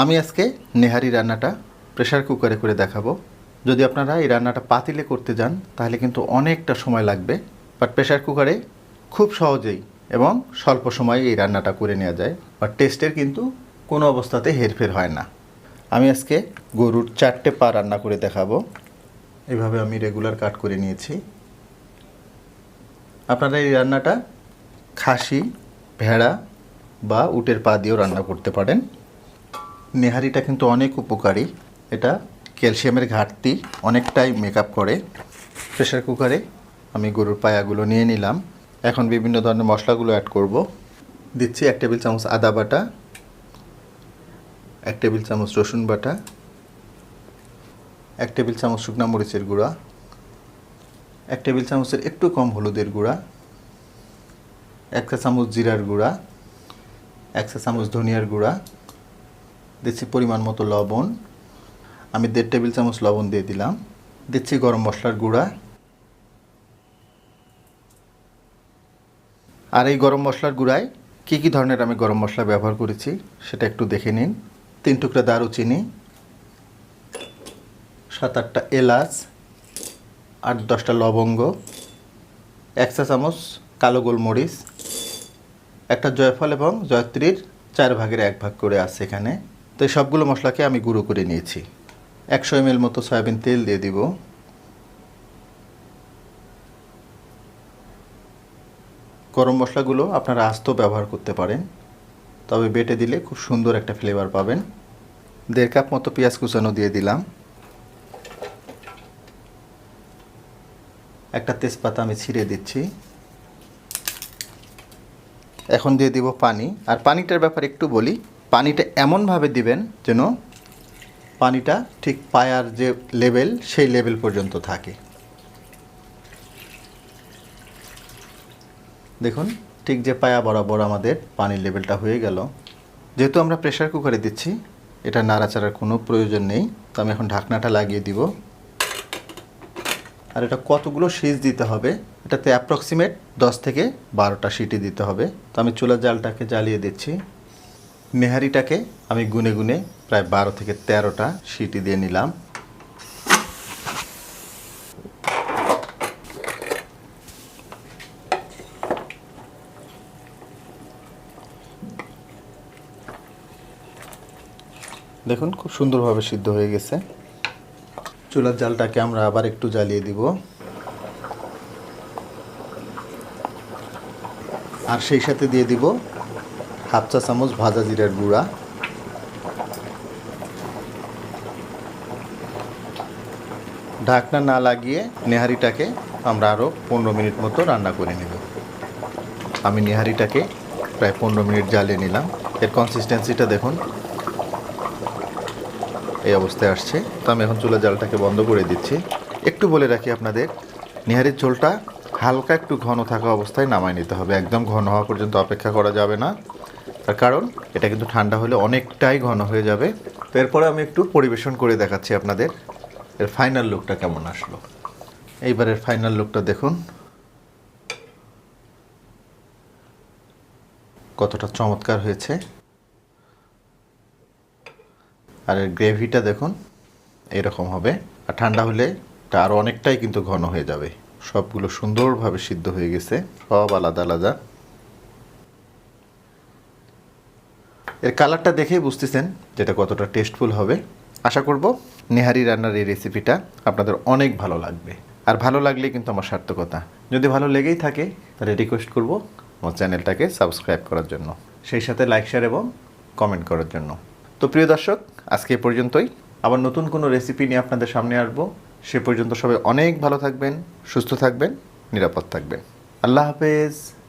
আমি আজকে নেহারি রান্নাটা প্রেশার কুকারে করে দেখাবো। যদি আপনারা এই রান্নাটা পাতিলে করতে যান, তাহলে কিন্তু অনেকটা সময় লাগবে। বাট প্রেশার কুকারে খুব সহজেই এবং স্বল্প সময়ে এই রান্নাটা করে নেওয়া যায়। বাট টেস্টের কিন্তু কোনো অবস্থাতে হেরফের হয় না। আমি আজকে গরুর চারটে পা রান্না করে দেখাবো। এভাবে আমি রেগুলার কাট করে নিয়েছি। আপনারা এই রান্নাটা খাসি, ভেড়া বা উটের পা দিয়েও রান্না করতে পারেন। নেহারিটা কিন্তু অনেক উপকারী। এটা ক্যালসিয়ামের ঘাটতি অনেকটাই মেকআপ করে। প্রেশার কুকারে আমি গরুর পায়াগুলো নিয়ে নিলাম। এখন বিভিন্ন ধরনের মশলাগুলো অ্যাড করব। দিচ্ছি এক টেবিল চামচ আদা বাটা, এক টেবিল চামচ রসুন বাটা, এক টেবিল চামচ শুকনা মরিচের গুঁড়া, এক টেবিল চামচের একটু কম হলুদের গুঁড়া, এক চা চামচ জিরার গুঁড়া, এক চা চামচ ধনিয়ার গুঁড়া দিচ্ছি পরিমাণ মতো লবণ। আমি দেড় টেবিল চামচ লবণ দিয়ে দিলাম। দিচ্ছি গরম মশলার গুঁড়া। আর এই গরম মশলার গুঁড়ায় কী কী ধরনের আমি গরম মশলা ব্যবহার করেছি সেটা একটু দেখে নিন। তিন টুকরা দারুচিনি, সাত আটটা এলাচ, আট দশটা লবঙ্গ, এক চা চামচ কালো গোলমরিচ, একটা জয়ফল এবং জয়ত্রীর চার ভাগের এক ভাগ করে আছে এখানে। তো এই সবগুলো মশলাকে আমি গুঁড়ো করে নিয়েছি। একশো এম মতো সয়াবিন তেল দিয়ে দিব। গরম মশলাগুলো আপনারা আস্ত ব্যবহার করতে পারেন। তবে বেটে দিলে খুব সুন্দর একটা ফ্লেভার পাবেন। দেড় কাপ মতো পেঁয়াজ কুচানো দিয়ে দিলাম। একটা তেজপাতা আমি ছিঁড়ে দিচ্ছি। এখন দিয়ে দিব পানি। আর পানিটার ব্যাপারে একটু বলি পানিটা এমনভাবে দিবেন যেন পানিটা ঠিক পায়ার যে লেভেল, সেই লেভেল পর্যন্ত থাকে। দেখুন, ঠিক যে পায়া বরাবর আমাদের পানির লেভেলটা হয়ে গেল। যেহেতু আমরা প্রেশার কুকারে দিচ্ছি, এটা নাড়াচাড়ার কোনো প্রয়োজন নেই। তো আমি এখন ঢাকনাটা লাগিয়ে দিব। আর এটা কতগুলো সিজ দিতে হবে, এটাতে অ্যাপ্রক্সিমেট দশ থেকে বারোটা সিটি দিতে হবে। তো আমি চুলার জালটাকে জ্বালিয়ে দিচ্ছি। নেহারিটাকে আমি গুনে গুনে প্রায় বারো থেকে তেরোটা সিটি দিয়ে নিলাম। দেখুন, খুব সুন্দরভাবে সিদ্ধ হয়ে গেছে। চুলার জালটাকে আমরা আবার একটু জ্বালিয়ে দিব। আর সেই সাথে দিয়ে দিব হাফ চা চামচ ভাজা জিরার গুঁড়া। ঢাকনা না লাগিয়ে নেহারিটাকে আমরা আরও পনেরো মিনিট মতো রান্না করে নেব। আমি নেহারিটাকে প্রায় পনেরো মিনিট জ্বালিয়ে নিলাম। এর কনসিস্টেন্সিটা দেখুন। এই অবস্থায় আসছে। তো আমি এখন চুলা জালটাকে বন্ধ করে দিচ্ছি। একটু বলে রাখি আপনাদের, নিহারির ঝোলটা হালকা একটু ঘন থাকা অবস্থায় নামায় নিতে হবে। একদম ঘন হওয়া পর্যন্ত অপেক্ষা করা যাবে না। তার কারণ, এটা কিন্তু ঠান্ডা হলে অনেকটাই ঘন হয়ে যাবে। তো এরপরে আমি একটু পরিবেশন করে দেখাচ্ছি আপনাদের, এর ফাইনাল লুকটা কেমন আসলো। এইবারের ফাইনাল লুকটা দেখুন। কতটা চমৎকার হয়েছে। আর এর গ্রেভিটা দেখুন, এরকম হবে। আর ঠান্ডা হলে এটা আরও অনেকটাই কিন্তু ঘন হয়ে যাবে। সবগুলো সুন্দরভাবে সিদ্ধ হয়ে গেছে, সব আলাদা আলাদা। এর কালারটা দেখেই বুঝতেছেন যেটা কতটা টেস্টফুল হবে। আশা করব নেহারি রান্নার এই রেসিপিটা আপনাদের অনেক ভালো লাগবে। আর ভালো লাগলে কিন্তু আমার সার্থকতা। যদি ভালো লেগেই থাকে, তাহলে রিকোয়েস্ট করব আমার চ্যানেলটাকে সাবস্ক্রাইব করার জন্য। সেই সাথে লাইক শেয়ার এবং কমেন্ট করার জন্য। তো প্রিয় দর্শক, আজকে এ পর্যন্তই। আবার নতুন কোনো রেসিপি নিয়ে আপনাদের সামনে আসব। সে পর্যন্ত সবাই অনেক ভালো থাকবেন, সুস্থ থাকবেন, নিরাপদ থাকবেন। আল্লাহ হাফেজ।